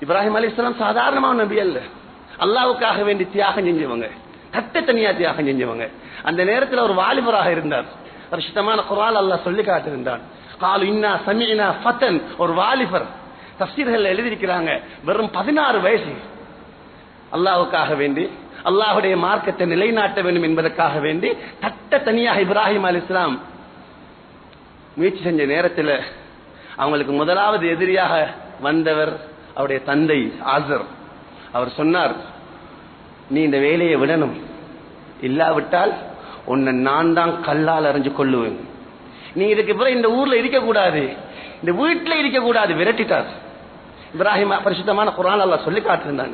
இப்ராஹிம் அலி இஸ்லாம் சாதாரணமான நபி அல்ல. அல்லாவுக்காக வேண்டி தியாகம் செஞ்சவங்க. கட்ட தனியா தியாகம் செஞ்சவங்க. அந்த நேரத்தில் ஒரு வாலிபராக இருந்தார். பரிசுத்தமான குரால் அல்லாஹ் சொல்லி காட்டிருந்தான் காலு இன்னா சமீனா ஃபத்தன். ஒரு வாலிபர். தப்சீர்கள் எழுதியிருக்கிறாங்க. வெறும் பதினாறு வயசு. அல்லாவுக்காக வேண்டி அல்லாஹுடைய மார்க்கத்தை நிலைநாட்ட வேண்டும் என்பதற்காக வேண்டி தட்ட தனியாக இப்ராஹிம் அலி இஸ்லாம் முயற்சி செஞ்ச நேரத்தில் அவங்களுக்கு முதலாவது எதிரியாக வந்தவர் அவருடைய தந்தை ஆசர் அவர் சொன்னார் நீ இந்த வேலையை விடணும். இல்லாவிட்டால் உன்னை நான் தான் கல்லால் அறிஞ்சு கொள்ளுவேன் நீ இதுக்கு பிறகு இந்த ஊர்ல இருக்கக்கூடாது. இந்த வீட்டுல இருக்கக்கூடாது விரட்டிட்டார். இப்ராஹிம் பரிசுத்தமான குரான் அல்லாஹ் சொல்லி காட்டிருந்தான்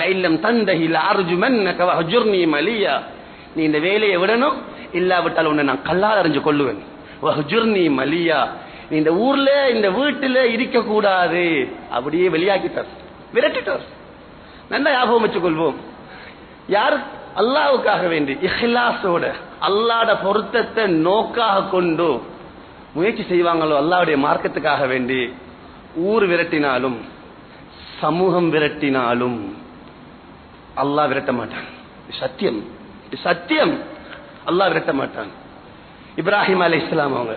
லைல்லம் தந்தஹி லார்ஜுமன்னக வஹஜுர்னி மலியா. நீ இந்த வேலையை விடணும். இல்லாவிட்டால் உன்னை நான் கல்லால் அறிஞ்சு கொள்ளுவேன் வஹஜுர்னி மலியா. இந்த ஊர்ல இந்த வீட்டுல இருக்க கூடாது அப்படியே வெளியாக்கிட்டார். விரட்டிட்டார். நல்லா ஞாபகம் வச்சுக்கொள்வோம். யார்? அல்லாவுக்காக வேண்டி இஹ்லாஸோட அல்லாட பொருத்தத்தை நோக்காக கொண்டு முயற்சி செய்வாங்களோ அல்லாவுடைய மார்க்கத்துக்காக வேண்டி ஊர் விரட்டினாலும் சமூகம் விரட்டினாலும் அல்லாஹ் விரட்ட மாட்டான். சத்தியம். சத்தியம். அல்லாஹ் விரட்ட மாட்டான். இப்ராஹிம் அலை இஸ்லாம் அவங்க.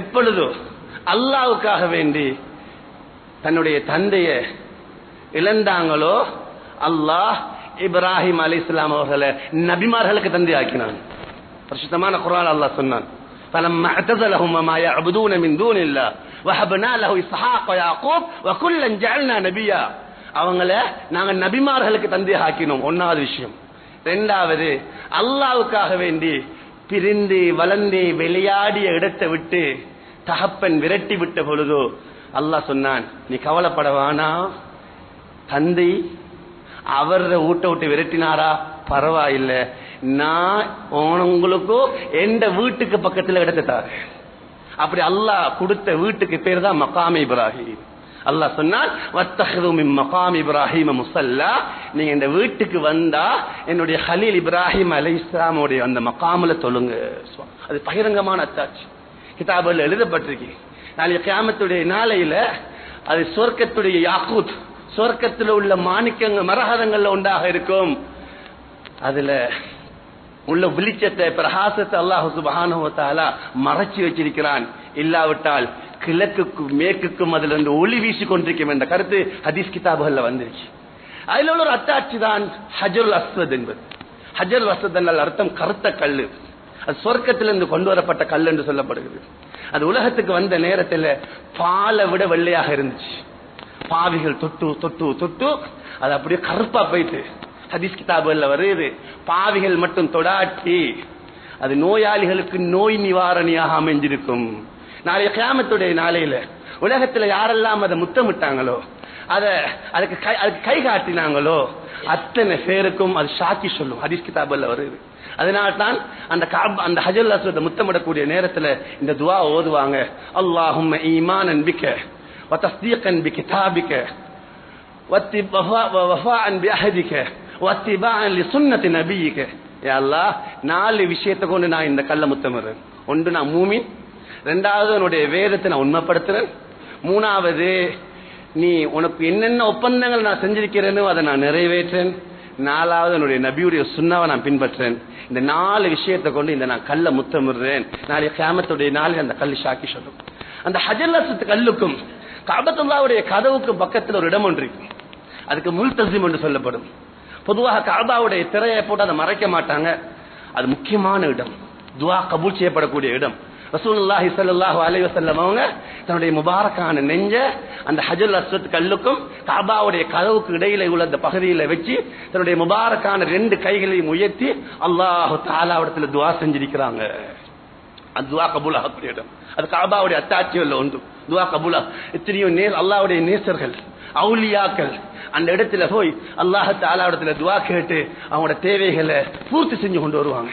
எப்பொழுதோ அல்லாவுக்காக வேண்டி தன்னுடைய தந்தைய இழந்தாங்களோ அல்லாஹ் இப்ராஹிம் அலி இஸ்லாம் அவர்களை நபிமார்களுக்கு தந்தை ஆக்கினான் பரிசுத்தமான குரான் அல்லாஹ் சொன்னான் فلما اعتزلهم ما يعبدون من دون الله وهبنا له اسحاق ويعقوب وكلا جعلنا نبيا அவங்கள நாங்க நபிமார்களுக்கு தந்தை ஆக்கினோம் ஒன்னாவது விஷயம் ரெண்டாவது அல்லாவுக்காக வேண்டி பிரிந்து வளர்ந்து விளையாடிய இடத்தை விட்டு தகப்பன் விரட்டி விட்ட பொழுதோ அல்லாஹ் சொன்னான் நீ கவலைப்படவானா தந்தை அவர ஊட்ட விட்டு விரட்டினாரா? பரவாயில்ல. நான் உங்களுக்கும் எந்த வீட்டுக்கு பக்கத்துல இடத்தை தாரு அப்படி அல்லாஹ் கொடுத்த வீட்டுக்கு பேர் தான் மகாமி இப்ராஹிம். அல்லாஹ் சொன்னால் மகாம் இப்ராஹிம் முசல்லா நீங்க இந்த வீட்டுக்கு வந்தா என்னுடைய ஹலீல் இப்ராஹிம் அலை இஸ்லாமுடைய அந்த மகாமில் தொழுங்க. அது பகிரங்கமான அத்தாச்சு கிதாபில் எழுதப்பட்டிருக்கு நாளைய கியாமத்துடைய நாளையில அது சொர்க்கத்துடைய யாக்கூத் சொர்க்கத்தில் உள்ள மாணிக்கங்க மரகதங்கள்ல உண்டாக இருக்கும். அதுல உள்ள வெளிச்சத்தை பிரகாசத்தை அல்லாஹு சுபஹானுவத்தாலா மறைச்சி வச்சிருக்கிறான். இல்லாவிட்டால் கிழக்குக்கும் மேற்குக்கும் அதுல இருந்து ஒளி வீசி கொண்டிருக்கும் என்ற கருத்து ஹதீஸ் கிதாபுகள்ல வந்துருச்சு. அதுல உள்ள ஒரு அத்தாட்சி தான் ஹஜருல் அஸ்வத் என்பது. ஹஜருல் அஸ்வத் என்றால் அர்த்தம் கருத்த கல்லு. அது சொர்க்கத்திலிருந்து கொண்டு வரப்பட்ட கல் என்று சொல்லப்படுகிறது. அது உலகத்துக்கு வந்த நேரத்தில் பாலை விட வெள்ளையாக இருந்துச்சு. பாவிகள் தொட்டு தொட்டு தொட்டு அது அப்படியே கருப்பா போயிட்டு ஹதீஸ் கிதாபுகள்ல வருது. பாவிகள் மட்டும் தொடாட்டி அது நோயாளிகளுக்கு நோய் நிவாரணியாக அமைஞ்சிருக்கும். நாளைய கியாமத்துடைய நாளையில உலகத்துல யாரெல்லாம் அதை முத்தமிட்டாங்களோ அத அதுக்கு கை அதுக்கு கை காட்டினாங்களோ அத்தனை பேருக்கும் அது சாக்கி சொல்லும் ஹதீஸ் கிதாபுல வருது அதனால தான் அந்த காப் அந்த ஹஜல் அஸ்வத முத்தமிடக்கூடிய நேரத்துல இந்த துவா ஓதுவாங்க அல்லாஹும் ஈமான் பிக்க وتصديقا بكتابك ووفاء بعهدك واتباعا لسنة نبيك يا الله நாலு விஷயத்தை கொண்டு நான் இந்த கல்ல முத்தமிடுறேன் ஒன்று நான் மூமின் ரெண்டாவது உன்னுடைய வேதத்தை நான் உண்மைப்படுத்துறேன். மூணாவது நீ உனக்கு என்னென்ன ஒப்பந்தங்கள் நான் செஞ்சிருக்கிறேனோ அதை நான் நிறைவேற்றேன். நாலாவது என்னுடைய நபியுடைய சுண்ணாவை நான் பின்பற்றேன். இந்த நாலு விஷயத்தை கொண்டு இந்த நான் கல்ல முத்தமிடுறேன். நாளைய கிராமத்துடைய நாளில் அந்த கல் சாக்கி சொல்லும். அந்த ஹஜல்லசத்து கல்லுக்கும் காபத்துல்லாவுடைய கதவுக்கும் பக்கத்தில் ஒரு இடம் ஒன்று இருக்கு. அதுக்கு முல்தசிம் என்று சொல்லப்படும். பொதுவாக காபாவுடைய திரையை போட்டு அதை மறைக்க மாட்டாங்க. அது முக்கியமான இடம். துவா கபூல் செய்யப்படக்கூடிய இடம். ரசூலுல்லாஹி ஸல்லல்லாஹு அலைஹி வஸல்லம் அவங்க தன்னுடைய முபாரக்கான நெஞ்ச அந்த ஹஜல் அஸ்வத் கல்லுக்கும் காபாவுடைய கதவுக்கு இடையில உள்ள அந்த பகுதியில வச்சு தன்னுடைய முபாரக்கான ரெண்டு கைகளையும் உயர்த்தி அல்லாஹு தாலாவிடத்துல துவா செஞ்சிருக்கிறாங்க. அது துவா கபூல் ஆகக்கூடிய இடம் அது காபாவுடைய அத்தாட்சிகள் ஒன்று துவா கபூலா. எத்தனையோ நேர் அல்லாவுடைய நேசர்கள் அவுலியாக்கள் அந்த இடத்துல போய் அல்லாஹ் தாலாவிடத்துல துவா கேட்டு அவங்களோட தேவைகளை பூர்த்தி செஞ்சு கொண்டு வருவாங்க.